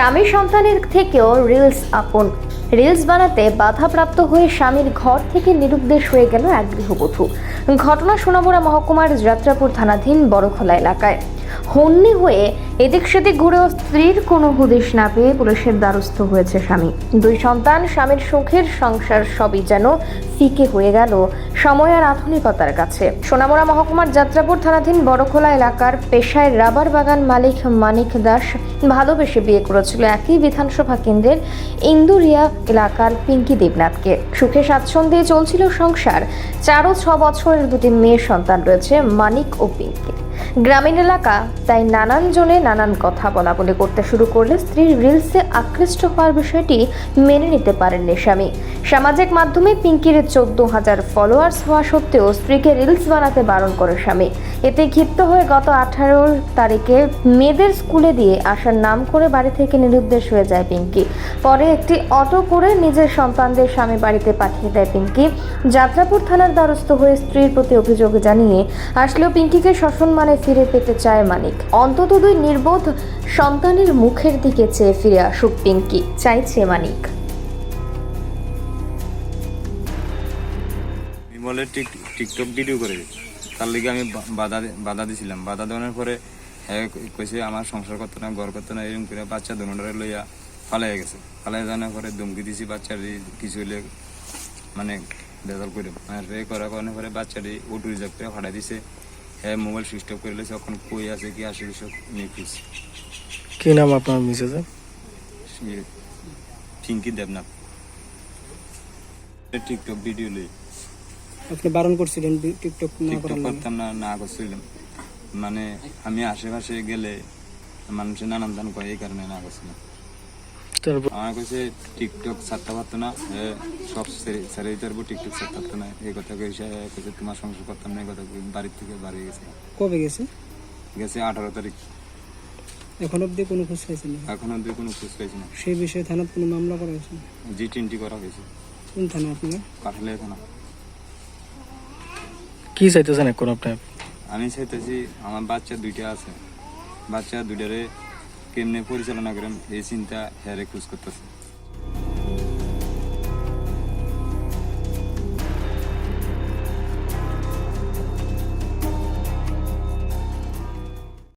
স্বামী সন্তানের থেকেও রিলস আপন। রিলস বানাতে বাধাপ্রাপ্ত হয়ে স্বামীর ঘর থেকে নিরুদ্দেশ হয়ে গেল এক গৃহবধূ। ঘটনা সোনামুড়া মহকুমার যাত্রাপুর থানাধীন বড়খোলা এলাকায়। হন্যে হয়ে এদিক সেদিক ঘুরেও স্ত্রীর কোনো হুদিশ না পেয়ে পুলিশের দ্বারস্থ হয়েছে স্বামী। দুই সন্তান, স্বামীর সুখের সংসার সবই যেন ফিকে হয়ে গেল সময় আর আধুনিকতার কাছে। সোনামুড়া মহকুমার যাত্রাপুর থানাধীন বড়খোলা এলাকার পেশায় রাবার বাগান মালিক মানিক দাস ভালোবেসে বিয়ে করেছিল। একই বিধানসভা কেন্দ্রের ইন্দুরিয়া এলাকার পিঙ্কি দেবনাথকে। সুখে স্বাচ্ছন্দ্যে চলছিল সংসার। চার ছ বছরের দুটি মেয়ে সন্তান রয়েছে মানিক ও পিঙ্কি। গ্রামীণ এলাকা, তাই নানান জনে নানান কথা বলা বলে করতে শুরু করলে স্ত্রীর রিলসে আকৃষ্ট হওয়ার বিষয়টি মেনে নিতে পারেননি স্বামী। সামাজিক মাধ্যমে পিঙ্কির চোদ্দ হাজার ফলোয়ার্স হওয়া সত্ত্বেও স্ত্রীকে রিলস বানাতে বারণ করে স্বামী। এতে ক্ষিপ্ত হয়ে গত আঠারো তারিখে মেয়েদের স্কুলে দিয়ে আসার নাম করে বাড়ি থেকে নিরুদ্দেশ হয়ে যায় পিঙ্কি। পরে একটি অটো করে নিজের সন্তানদের স্বামী বাড়িতে পাঠিয়ে দেয় পিঙ্কি। যাত্রাপুর থানার দ্বারস্থ হয়ে স্ত্রীর প্রতি অভিযোগ জানিয়ে আসলেও পিঙ্কিকে সসম্মানে ফিরে পেতে চায় মানিক। অন্তত দুই নির্বোধ সন্তানের মুখের দিকে চেয়ে ফিরে আসুক পিঙ্কি, চাইছে মানিক। বিমলে টিক টিকটক ভিডিও করে তার লিগে আমি বাধা বাধা দিছিলাম। বাধা দেওয়ার পরে কইছে, আমার সংসার করতো না, ঘর করতো না, এরকম করে বাচ্চা দুটারে লইয়া পালাই গেছে। পালাই যাওয়ার পরে ধমকি দিছি বাচ্চাটি কিছু হইলে মানে বেজাল করে মানে করার কারণে পরে বাচ্চাটি উঠু রিজার্ভ করে ফাটাই দিছে। হ্যাঁ মোবাইল সুইচ অফ করে লেছে এখন কই আছে কি আসে সব নিখিস কি নাম আপনার মিসেসের পিঙ্কি দেবনাথ টিকটক ভিডিও লই। আপনি বারণ করছিলেন টিকটক না টিকটক করতাম না না করছিলাম। মানে আমি আশেপাশে গেলে মানুষের নানান দান করে এই কারণে না করছিলাম। আমার কাছে টিকটক ছাড়তে পারতো না সব ছেড়ে দিতে পারব টিকটক ছাড়তে পারতো না। এই কথা কইছে তোমার সংসার করতাম না এই কথা বাড়ির থেকে বাড়ি গেছে। কবে গেছে? গেছে আঠারো তারিখ। এখন অব্দি কোনো খোঁজ পাইছেন না? এখন অব্দি কোনো খোঁজ পাইছি না। সেই বিষয়ে থানার কোনো মামলা করা হয়েছে? জি টিনটি করা হয়েছে। কোন থানা আপনার? কাঠালে থানা। কি চাইতেছেন এখন আপনি? আমি চাইতেছি আমার বাচ্চা দুইটা আছে। বাচ্চা দুইটারে কেমনে পরিচালনা করেন এই চিন্তা হ্যারে খোঁজ করতেছে।